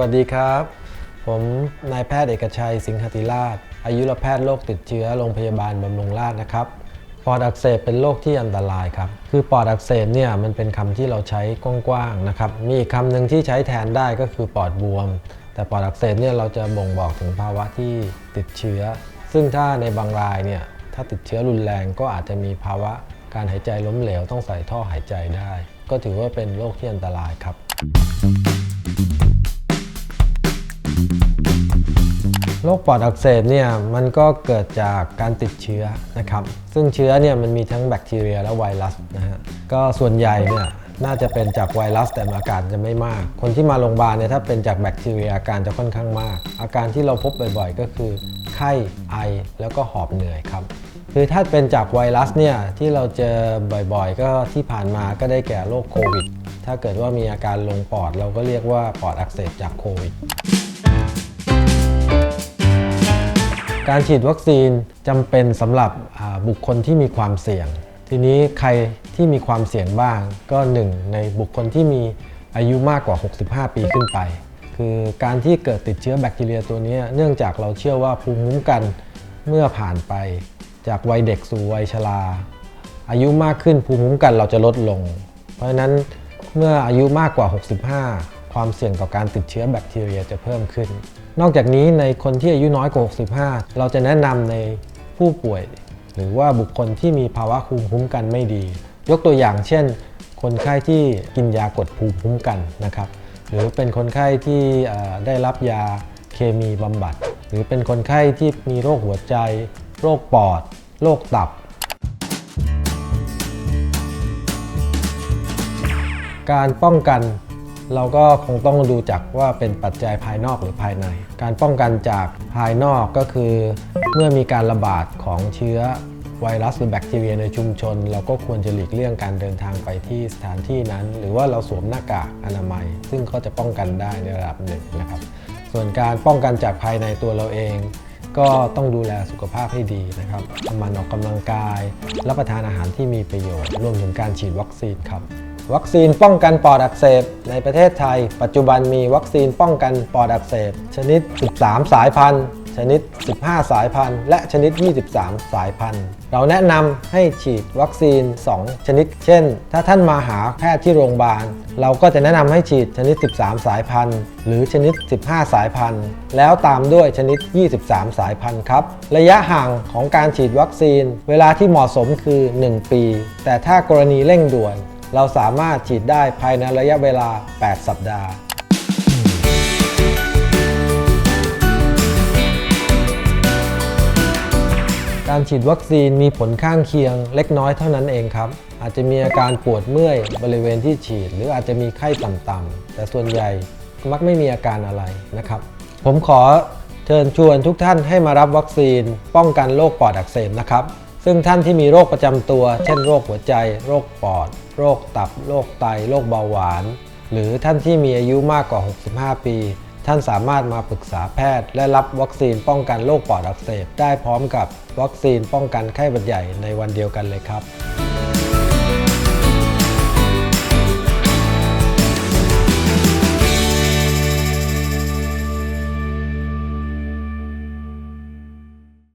วัสดีครับ ผมนายแพทย์เอกชัยสิงหติราช อายุรแพทย์โรคติดเชื้อโรงพยาบาลบำรุงราษฎร์นะครับ ปอดอักเสบเป็นโรคที่อันตรายครับ คือปอดอักเสบเนี่ยมันเป็นคำที่เราใช้กว้างๆนะครับ มีคำหนึ่งที่ใช้แทนได้ก็คือปอดบวม แต่ปอดอักเสบเนี่ยเราจะบ่งบอกถึงภาวะที่ติดเชื้อ ซึ่งถ้าในบางรายเนี่ยถ้าติดเชื้อรุนแรงก็อาจจะมีภาวะการหายใจล้มเหลวต้องใส่ท่อหายใจได้ ก็ถือว่าเป็นโรคที่อันตรายครับ โรคปอดอักเสบเนี่ยมันก็เกิดจากการติดเชื้อนะครับ ซึ่งเชื้อเนี่ยมันมีทั้งแบคทีเรียและไวรัสนะฮะก็ส่วนใหญ่เนี่ยน่าจะเป็นจากไวรัสแต่อาการจะไม่มาก คนที่มาโรงพยาบาลเนี่ยถ้าเป็นจากแบคทีเรียอาการจะค่อนข้างมาก อาการที่เราพบบ่อยๆ ก็คือไข้ไอแล้วก็หอบเหนื่อยครับคือถ้าเป็นจากไวรัสเนี่ยที่เราเจอบ่อยๆ ก็ที่ผ่านมาก็ได้แก่โรคโควิด ถ้าเกิดว่ามีอาการลงปอดเราก็เรียกว่าปอดอักเสบจากโควิด การฉีดวัคซีนจำเป็นสำหรับบุคคลที่มีความเสี่ยง ทีนี้ใครที่มีความเสี่ยงบ้าง ก็หนึ่งในบุคคลที่มีอายุมากกว่า 65 ปีขึ้นไป คือการที่เกิดติดเชื้อแบคทีเรียตัวนี้ เนื่องจากเราเชื่อว่าภูมิคุ้มกันเมื่อผ่านไป จากวัยเด็กสู่วัยชรา อายุมากขึ้นภูมิคุ้มกันเราจะลดลง เพราะฉะนั้นเมื่ออายุมากกว่า 65 ความเสี่ยงต่อการติดเชื้อแบคทีเรียจะเพิ่มขึ้น นอกจากนี้ในคนที่อายุน้อยกว่า 65 เราจะแนะนำในผู้ป่วย หรือว่าบุคคลที่มีภาวะภูมิคุ้มกันไม่ดี ยกตัวอย่างเช่น คนไข้ที่กินยากดภูมิคุ้มกันนะครับ หรือเป็นคนไข้ที่ได้รับยาเคมีบำบัด หรือเป็นคนไข้ที่มีโรคหัวใจ โรคปอด โรคตับ การป้องกัน เราก็คงต้องดูจากว่าเป็นปัจจัยภายนอกหรือภายใน การป้องกันจากภายนอกก็คือ เมื่อมีการระบาดของเชื้อไวรัสหรือแบคทีเรียในชุมชน เราก็ควรจะหลีกเลี่ยงการเดินทางไปที่สถานที่นั้น หรือว่าเราสวมหน้ากากอนามัย ซึ่งก็จะป้องกันได้ในระดับหนึ่งนะครับ ส่วนการป้องกันจากภายในตัวเราเอง ก็ต้องดูแลสุขภาพให้ดีนะครับมันออกกำลังกาย รับประทานอาหารที่มีประโยชน์ รวมถึงการฉีดวัคซีนครับ วัคซีนป้องกันปอดอักเสบ ในประเทศไทย ปัจจุบันมีวัคซีนป้องกันปอดอักเสบ ชนิด 13 สายพันธุ์ชนิด 15 สายพันธุ์ และชนิด 23 สายพันธุ์ เราแนะนำให้ฉีดวัคซีน 2 ชนิด เช่น ถ้าท่านมาหาแพทย์ที่โรงพยาบาล เราก็จะแนะนำให้ฉีดชนิด 13 สายพันธุ์ หรือชนิด 15 สายพันธุ์ แล้วตามด้วยชนิด 23 สายพันธุ์ครับ ระยะห่างของการฉีดวัคซีน เวลาที่เหมาะสมคือ 1 ปี แต่ถ้ากรณีเร่งด่วน เราสามารถฉีดได้ภายในระยะเวลา 8 สัปดาห์การฉีดวัคซีนมีผลข้างเคียงเล็กน้อยเท่านั้นเองครับ อาจจะมีอาการปวดเมื่อยบริเวณที่ฉีด หรืออาจจะมีไข้ต่ำๆแต่ส่วนใหญ่มักไม่มีอาการอะไรนะครับ ผมขอเชิญชวนทุกท่านให้มารับวัคซีนป้องกันโรคปอดอักเสบนะครับ ซึ่งท่านที่มีโรคประจำตัว เช่นโรคหัวใจ โรคปอด โรคตับ โรคไต โรคเบาหวาน หรือท่านที่มีอายุมากกว่า 65 ปี ท่านสามารถมาปรึกษาแพทย์ และรับวัคซีนป้องกันโรคปอดอักเสบได้พร้อมกับวัคซีนป้องกันไข้หวัดใหญ่ในวันเดียวกันเลยครับ